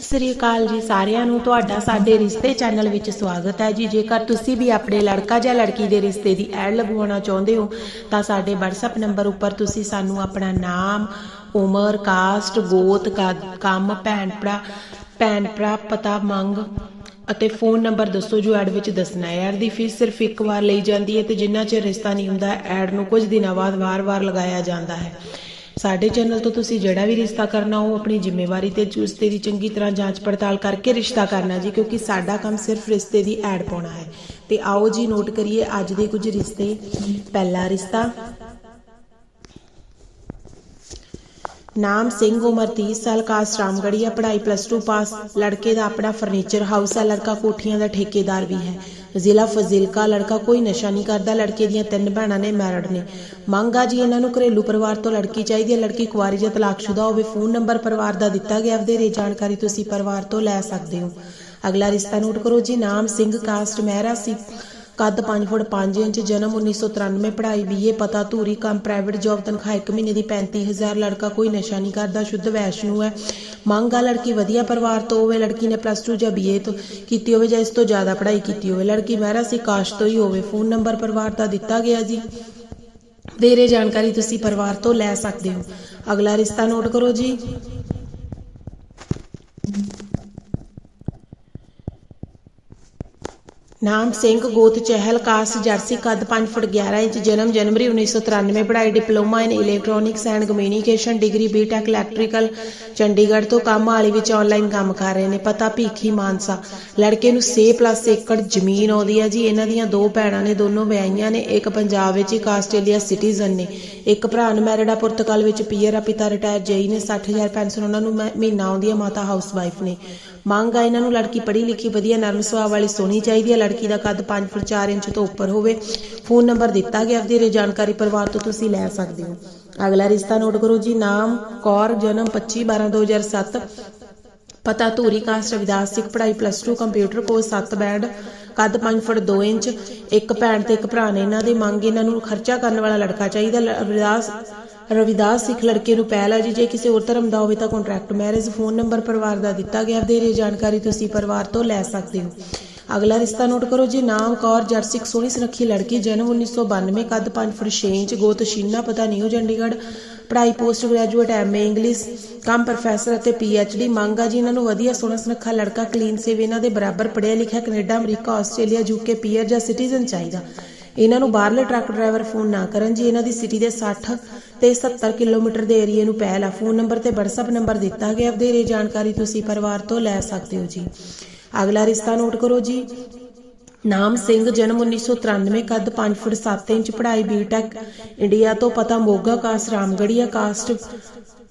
ਸਤਿ ਸ੍ਰੀ ਅਕਾਲ ਜੀ ਸਾਰਿਆਂ ਨੂੰ। ਤੁਹਾਡਾ ਸਾਡੇ ਰਿਸ਼ਤੇ ਚੈਨਲ ਵਿੱਚ ਸਵਾਗਤ ਹੈ ਜੀ। ਜੇਕਰ ਤੁਸੀਂ ਵੀ ਆਪਣੇ ਲੜਕਾ ਜਾਂ ਲੜਕੀ ਦੇ ਰਿਸ਼ਤੇ ਦੀ ਐਡ ਲਗਵਾਉਣਾ ਚਾਹੁੰਦੇ ਹੋ, ਤਾਂ ਸਾਡੇ WhatsApp ਨੰਬਰ ਉੱਪਰ ਤੁਸੀਂ ਸਾਨੂੰ ਆਪਣਾ ਨਾਮ, ਉਮਰ ਕਾਸਟ ਗੋਤ, ਕਾ- ਕੰਮ, ਭੈਣ ਭਰਾ ਭੈਣ ਭਰਾ, ਪਤਾ, ਮੰਗ ਅਤੇ ਫੋਨ ਨੰਬਰ ਦੱਸੋ ਜੋ ਐਡ ਵਿੱਚ ਦੱਸਣਾ ਹੈ। ਐਡ ਦੀ ਫੀਸ ਸਿਰਫ ਇੱਕ ਵਾਰ ਲਈ ਜਾਂਦੀ ਹੈ ਤੇ ਜਿੰਨਾ ਚਿਰ ਰਿਸ਼ਤਾ ਨਹੀਂ ਹੁੰਦਾ, ਐਡ ਨੂੰ ਕੁਝ ਦਿਨਾਂ ਬਾਅਦ ਵਾਰ-ਵਾਰ ਲਗਾਇਆ ਜਾਂਦਾ ਹੈ। ਸਾਡੇ ਚੈਨਲ ਤੋਂ ਤੁਸੀਂ ਜਿਹੜਾ ਵੀ ਰਿਸ਼ਤਾ ਕਰਨਾ, ਉਹ ਆਪਣੀ ਜ਼ਿੰਮੇਵਾਰੀ ਤੇ ਰਿਸ਼ਤੇ ਦੀ ਚੰਗੀ ਤਰ੍ਹਾਂ ਜਾਂਚ ਪੜਤਾਲ ਕਰਕੇ ਰਿਸ਼ਤਾ ਕਰਨਾ ਜੀ, ਕਿਉਂਕਿ ਸਾਡਾ ਕੰਮ ਸਿਰਫ ਰਿਸ਼ਤੇ ਦੀ ਐਡ ਪਾਉਣਾ ਹੈ। ਤੇ ਆਓ ਜੀ, ਨੋਟ ਕਰੀਏ ਅੱਜ ਦੇ ਕੁਝ ਰਿਸ਼ਤੇ। ਪਹਿਲਾ ਰਿਸ਼ਤਾ। ਨਾਮ ਸਿੰਘ, ਉਮਰ 30 ਸਾਲ, ਕਾਸਟ ਰਾਮਗੜੀਆ ਪੜ੍ਹਾਈ ਪਲੱਸ 2 ਪਾਸ। ਲੜਕੇ ਦਾ ਆਪਣਾ ਫਰਨੀਚਰ ਹਾਊਸ ਹੈ, ਲੜਕਾ ਕੋਠੀਆਂ ਦਾ ਠੇਕੇਦਾਰ ਵੀ ਹੈ। ਜ਼ਿਲ੍ਹਾ ਫਜ਼ਿਲਕਾ ਲੜਕਾ ਕੋਈ ਨਸ਼ਾ ਨਹੀਂ ਕਰਦਾ। ਲੜਕੇ ਦੀਆਂ ਤਿੰਨ ਭੈਣਾਂ ਨੇ ਮੈਰਿਡ ਨੇ। ਮੰਗ ਆ ਜੀ ਇਹਨਾਂ ਨੂੰ ਘਰੇਲੂ ਪਰਿਵਾਰ ਤੋਂ ਲੜਕੀ ਚਾਹੀਦੀ ਹੈ। ਲੜਕੀ ਕੁਆਰੀ ਜਾਂ ਤਲਾਕਸ਼ੁਦਾ ਹੋਵੇ, ਫੋਨ ਨੰਬਰ ਪਰਿਵਾਰ ਦਾ ਦਿੱਤਾ ਗਿਆ। ਵਧੇਰੇ ਜਾਣਕਾਰੀ ਤੁਸੀਂ ਪਰਿਵਾਰ ਤੋਂ ਲੈ ਸਕਦੇ ਹੋ। ਅਗਲਾ ਰਿਸ਼ਤਾ ਨੋਟ ਕਰੋ ਜੀ। ਨਾਮ ਸਿੰਘ, ਕਾਸਟ, ਮਹਿਰਾ ਸਿੰਘ ਕੱਦ 5 ਫੁੱਟ 5 ਇੰਚ, ਜਨਮ 1993 ਪੜ੍ਹਾਈ ਬੀਏ ਪਤਾ, ਧੂਰੀ, ਕੰਮ ਪ੍ਰਾਈਵੇਟ ਜੌਬ ਤਨਖਾਹ ਇੱਕ ਮਹੀਨੇ ਦੀ 35000 ਲੜਕਾ ਕੋਈ ਨਸ਼ਾ ਨਹੀਂ ਕਰਦਾ, ਸ਼ੁੱਧ ਵੈਸ਼ਨੂ ਹੈ। ਮੰਗ ਆ ਲੜਕੀ ਵਧੀਆ ਪਰਿਵਾਰ ਤੋਂ ਹੋਵੇ, ਲੜਕੀ ਨੇ ਪਲੱਸ 2 ਜਾਂ ਬੀਏ ਤੋਂ ਕੀਤੀ ਹੋਵੇ ਜਾਂ ਇਸ ਤੋਂ ਜ਼ਿਆਦਾ ਪੜ੍ਹਾਈ ਕੀਤੀ ਹੋਵੇ। ਲੜਕੀ ਮਹਿਰਾ ਸੀ, ਕਾਸ਼ ਤੋਂ ਹੀ ਹੋਵੇ ਫੋਨ ਨੰਬਰ ਪਰਿਵਾਰ ਦਾ ਦਿੱਤਾ ਗਿਆ ਜੀ। ਵਧੇਰੇ ਜਾਣਕਾਰੀ ਤੁਸੀਂ ਪਰਿਵਾਰ ਤੋਂ ਲੈ ਸਕਦੇ ਹੋ। ਅਗਲਾ ਰਿਸ਼ਤਾ ਨੋਟ ਕਰੋ ਜੀ। ਨਾਮ ਸਿੰਘ ਗੋਤ ਚਹਿਲ ਕਾਸਟ ਜਰਸੀ ਕੱਦ 5 ਫੁੱਟ 11 ਇੰਚ, ਜਨਮ ਜਨਵਰੀ 1993 ਪੜ੍ਹਾਈ diploma in electronics and communication degree BTech electrical Chandigarh ਤੋਂ ਕੰਮ ਵਾਲੀ ਵਿੱਚ ਆਨਲਾਈਨ ਕੰਮ ਕਰ ਰਹੇ ਨੇ, ਪਤਾ ਭੀਖੀ ਮਾਨਸਾ। ਲੜਕੇ ਨੂੰ 6 ਪਲੱਸ ਏਕੜ ਜ਼ਮੀਨ ਆਉਂਦੀ ਹੈ ਜੀ, ਇਹਨਾਂ ਦੀਆਂ ਦੋ ਭੈਣਾਂ ਨੇ, ਦੋਨੋਂ ਵਿਆਹੀਆਂ ਨੇ, ਇੱਕ ਪੰਜਾਬ ਵਿੱਚ, ਇੱਕ ਆਸਟ੍ਰੇਲੀਆ ਸਿਟੀਜ਼ਨ ਨੇ। ਇੱਕ ਭਰਾ ਅਨਮੈਰਿਡ ਪੁਰਤਗਾਲ ਵਿੱਚ ਪੀਅਰ ਆ, ਪਿਤਾ ਰਿਟਾਇਰ ਜਈ ਨੇ 60000 ਪੈਨਸ਼ਨ ਉਹਨਾਂ ਨੂੰ ਮਹ- ਮਹੀਨਾ ਆਉਂਦੀ ਹੈ, ਮਾਤਾ ਹਾਊਸ ਵਾਈਫ ਨੇ। ਮੰਗ ਆ ਇਹਨਾਂ ਨੂੰ ਲੜਕੀ ਪੜ੍ਹੀ ਲਿਖੀ ਵਧੀਆ, ਨਰਮ ਸੁਭਾਅ ਵਾਲੀ, ਸੋਹਣੀ ਚਾਹੀਦੀ ਹੈ ਲੜਕੀ ਦਾ ਕੱਦ 5 ਫੁੱਟ 4 ਇੰਚ ਤੋਂ ਉੱਪਰ ਹੋਵੇ। ਫੋਨ ਨੰਬਰ ਦਿੱਤਾ ਗਿਆ ਵਧੇਰੇ ਜਾਣਕਾਰੀ ਪਰਿਵਾਰ ਤੋਂ ਤੁਸੀਂ ਲੈ ਸਕਦੇ ਹੋ। ਅਗਲਾ ਰਿਸ਼ਤਾ ਨੋਟ ਕਰੋ ਜੀ, ਨਾਮ ਕੌਰ, ਜਨਮ 25 12 2007 ਪਤਾ ਧੂਰੀ ਕਾਸਟ, ਰਵਿਦਾਸ ਸਿੱਖ ਪੜ੍ਹਾਈ ਪਲੱਸ 2 ਕੰਪਿਊਟਰ ਕੋਰਸ 7 ਬੈਂਡ, ਕੱਦ 5 ਫੁੱਟ 2 ਇੰਚ। ਇੱਕ ਭੈਣ ਤੇ ਇੱਕ ਭਰਾ ਨੇ ਇਹਨਾਂ ਦੇ। ਮੰਗ ਇਹਨਾਂ ਨੂੰ ਖਰਚਾ ਕਰਨ ਵਾਲਾ ਲੜਕਾ ਚਾਹੀਦਾ। ਲ- ਰਵਿਦਾਸ ਸਿੱਖ ਲੜਕੇ ਨੂੰ ਪਹਿਲ ਹੈ ਜੀ, ਜੇ ਕਿਸੇ ਹੋਰ ਧਰਮ ਦਾ ਹੋਵੇ ਤਾਂ ਕੰਟਰੈਕਟ ਮੈਰਿਜ ਫੋਨ ਨੰਬਰ ਪਰਿਵਾਰ ਦਾ ਦਿੱਤਾ ਗਿਆ। ਵਧੇਰੇ ਜਾਣਕਾਰੀ ਤੁਸੀਂ ਪਰਿਵਾਰ ਤੋਂ ਲੈ ਸਕਦੇ ਹੋ। ਅਗਲਾ ਰਿਸ਼ਤਾ ਨੋਟ ਕਰੋ ਜੀ, ਨਾਮ, ਕੌਰ ਜਰਸਿਕ ਸੋਹਣੀ ਸੁਨੱਖੀ ਲੜਕੀ, ਜਨਮ 1992 ਕੱਦ 5 ਫੁੱਟ 6 ਇੰਚ, ਗੋਤ ਸ਼ੀਨਾ ਪਤਾ ਨਿਊ ਚੰਡੀਗੜ੍ਹ। ਪੜ੍ਹਾਈ ਪੋਸਟ ਗ੍ਰੈਜੂਏਟ ਐਮਏ ਇੰਗਲਿਸ਼ ਕੰਮ ਪ੍ਰੋਫੈਸਰ ਅਤੇ ਪੀਐਚਡੀ ਮੰਗ ਆ ਜੀ, ਇਹਨਾਂ ਨੂੰ ਵਧੀਆ ਸੋਹਣਾ ਸੁਨੱਖਾ ਲੜਕਾ ਕਲੀਨ ਸੇਵ, ਇਹਨਾਂ ਦੇ ਬਰਾਬਰ ਪੜ੍ਹਿਆ ਲਿਖਿਆ, Canada, America, Australia UK PR ਜਾਂ ਸਿਟੀਜ਼ਨ ਚਾਹੀਦਾ। ਇਹਨਾਂ ਨੂੰ ਬਾਹਰਲੇ ਟਰੱਕ ਡਰਾਈਵਰ ਫੋਨ ਨਾ ਕਰਨ ਜੀ। ਇਹਨਾਂ ਦੀ ਸਿਟੀ ਦੇ 60 ਤੇ 70 ਕਿਲੋਮੀਟਰ ਦੇ ਏਰੀਏ ਨੂੰ ਪਹਿਲ ਆ। ਫੋਨ ਨੰਬਰ ਤੇ WhatsApp ਨੰਬਰ ਦਿੱਤਾ ਗਿਆ। ਵਧੇਰੇ ਜਾਣਕਾਰੀ ਤੁਸੀਂ ਪਰਿਵਾਰ ਤੋਂ ਲੈ ਸਕਦੇ ਹੋ ਜੀ। ਅਗਲਾ ਰਿਸ਼ਤਾ ਨੋਟ ਕਰੋ ਜੀ। ਨਾਮ ਸਿੰਘ, ਜਨਮ 1993 ਕੱਦ 5 ਫੁੱਟ 7 ਇੰਚ, ਪੜ੍ਹਾਈ ਬੀਟੈਕ ਇੰਡੀਆ ਤੋਂ ਪਤਾ ਮੋਗਾ, ਕਾਸਟ ਰਾਮਗੜੀਆ ਕਾਸਟ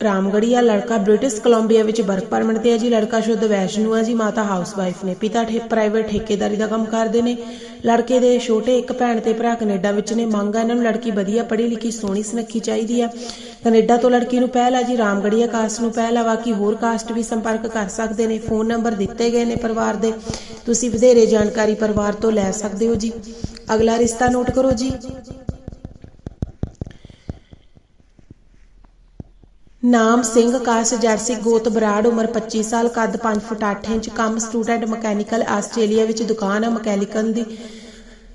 ਰਾਮਗੜੀਆ ਲੜਕਾ ਬ੍ਰਿਟਿਸ਼ ਕੋਲੰਬੀਆ ਵਿੱਚ ਵਰਕ ਪਰਮਿਟ ਤੇ ਹੈ ਜੀ। ਲੜਕਾ ਸ਼ੁੱਧ ਵੈਸ਼ਨੂ ਹੈ ਜੀ, ਮਾਤਾ ਹਾਊਸ ਵਾਈਫ ਨੇ। ਪਿਤਾ ਠੇ ਪ੍ਰਾਈਵੇਟ ਠੇਕੇਦਾਰੀ ਦਾ ਕੰਮ ਕਰਦੇ ਨੇ। ਲੜਕੇ ਦੇ ਛੋਟੇ ਇੱਕ ਭੈਣ ਤੇ ਭਰਾ ਕੈਨੇਡਾ ਵਿੱਚ ਨੇ ਮੰਗ ਆ ਇਹਨਾਂ ਨੂੰ ਲੜਕੀ ਵਧੀਆ ਪੜ੍ਹੀ ਲਿਖੀ, ਸੋਹਣੀ ਸੁਨੱਖੀ ਚਾਹੀਦੀ ਆ। ਕੈਨੇਡਾ ਤੋਂ ਲੜਕੀ ਨੂੰ ਪਹਿਲ ਆ ਜੀ ਰਾਮਗੜੀਆ ਕਾਸਟ ਨੂੰ ਪਹਿਲ ਆ, ਬਾਕੀ ਹੋਰ ਕਾਸਟ ਵੀ ਸੰਪਰਕ ਕਰ ਸਕਦੇ ਨੇ, ਫੋਨ ਨੰਬਰ ਦਿੱਤੇ ਗਏ ਨੇ ਪਰਿਵਾਰ ਦੇ। ਤੁਸੀਂ ਵਧੇਰੇ ਜਾਣਕਾਰੀ ਪਰਿਵਾਰ ਤੋਂ ਲੈ ਸਕਦੇ ਹੋ ਜੀ। ਅਗਲਾ ਰਿਸ਼ਤਾ ਨੋਟ ਕਰੋ ਜੀ। ਨਾਮ ਸਿੰਘ ਕਾਸ਼ ਜਰਸੀ ਗੋਤ ਬਰਾੜ ਉਮਰ 25 ਸਾਲ, ਕੱਦ 5 ਫੁੱਟ 8 ਇੰਚ, ਕੰਮ ਸਟੂਡੈਂਟ ਮਕੈਨੀਕਲ ਆਸਟ੍ਰੇਲੀਆ ਵਿੱਚ ਦੁਕਾਨ ਆ ਮਕੈਨੀਕਲ ਦੀ।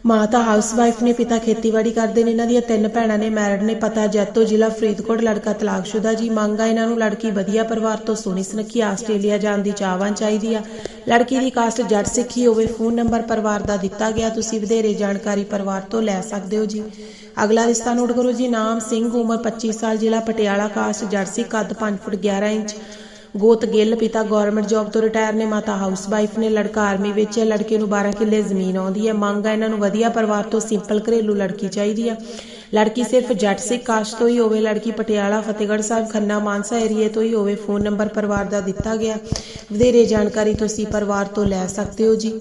ਮਾਤਾ ਹਾਊਸਵਾਈਫ ਨੇ, ਪਿਤਾ ਖੇਤੀਬਾੜੀ ਕਰਦੇ ਨੇ, ਇਹਨਾਂ ਦੀਆਂ ਤਿੰਨ ਭੈਣਾਂ ਨੇ ਮੈਰਿਡ ਨੇ, ਪਤਾ ਜੈਤੋ ਜ਼ਿਲ੍ਹਾ ਫਰੀਦਕੋਟ, ਲੜਕਾ ਤਲਾਕਸ਼ੁਦਾ ਜੀ। ਮੰਗ ਆ ਇਹਨਾਂ ਨੂੰ ਲੜਕੀ ਵਧੀਆ ਪਰਿਵਾਰ ਤੋਂ ਸੋਹਣੀ ਸੁਨੱਖੀ ਆਸਟ੍ਰੇਲੀਆ ਜਾਣ ਦੀ ਚਾਹਵਾਂ ਚਾਹੀਦੀ ਆ। ਲੜਕੀ ਦੀ ਕਾਸਟ ਜੱਟ ਸਿੱਖੀ ਹੋਵੇ, ਫੋਨ ਨੰਬਰ ਪਰਿਵਾਰ ਦਾ ਦਿੱਤਾ ਗਿਆ, ਤੁਸੀਂ ਵਧੇਰੇ ਜਾਣਕਾਰੀ ਪਰਿਵਾਰ ਤੋਂ ਲੈ ਸਕਦੇ ਹੋ ਜੀ। ਅਗਲਾ ਰਿਸ਼ਤਾ ਨੋਟ ਕਰੋ ਜੀ, ਨਾਮ ਸਿੰਘ, ਉਮਰ 25 ਸਾਲ, ਜ਼ਿਲ੍ਹਾ ਪਟਿਆਲਾ, ਕਾਸਟ ਜਰਸੀ ਕੱਦ 5 ਫੁੱਟ 11 ਇੰਚ। ਗੋਤ ਗਿੱਲ ਪਿਤਾ ਗਵਰਨਮੈਂਟ ਜੌਬ ਤੋਂ ਰਿਟਾਇਰ ਨੇ ਮਾਤਾ ਹਾਊਸ ਵਾਈਫ ਨੇ ਲੜਕਾ ਆਰਮੀ ਵਿੱਚ ਹੈ। ਲੜਕੇ ਨੂੰ 12 ਕਿੱਲੇ ਜ਼ਮੀਨ ਆਉਂਦੀ ਹੈ। ਮੰਗ ਆ ਇਹਨਾਂ ਨੂੰ ਵਧੀਆ ਪਰਿਵਾਰ ਤੋਂ ਸਿੰਪਲ ਘਰੇਲੂ ਲੜਕੀ ਚਾਹੀਦੀ ਹੈ। ਲੜਕੀ ਸਿਰਫ ਜੱਟ ਸਿੱਖ ਕਾਸ਼ ਤੋਂ ਹੀ ਹੋਵੇ, ਲੜਕੀ ਪਟਿਆਲਾ, ਫਤਿਹਗੜ੍ਹ ਸਾਹਿਬ, ਖੰਨਾ, ਮਾਨਸਾ ਏਰੀਏ ਤੋਂ ਹੀ ਹੋਵੇ, ਫੋਨ ਨੰਬਰ ਪਰਿਵਾਰ ਦਾ ਦਿੱਤਾ ਗਿਆ। ਵਧੇਰੇ ਜਾਣਕਾਰੀ ਤੁਸੀਂ ਪਰਿਵਾਰ ਤੋਂ ਲੈ ਸਕਦੇ ਹੋ ਜੀ।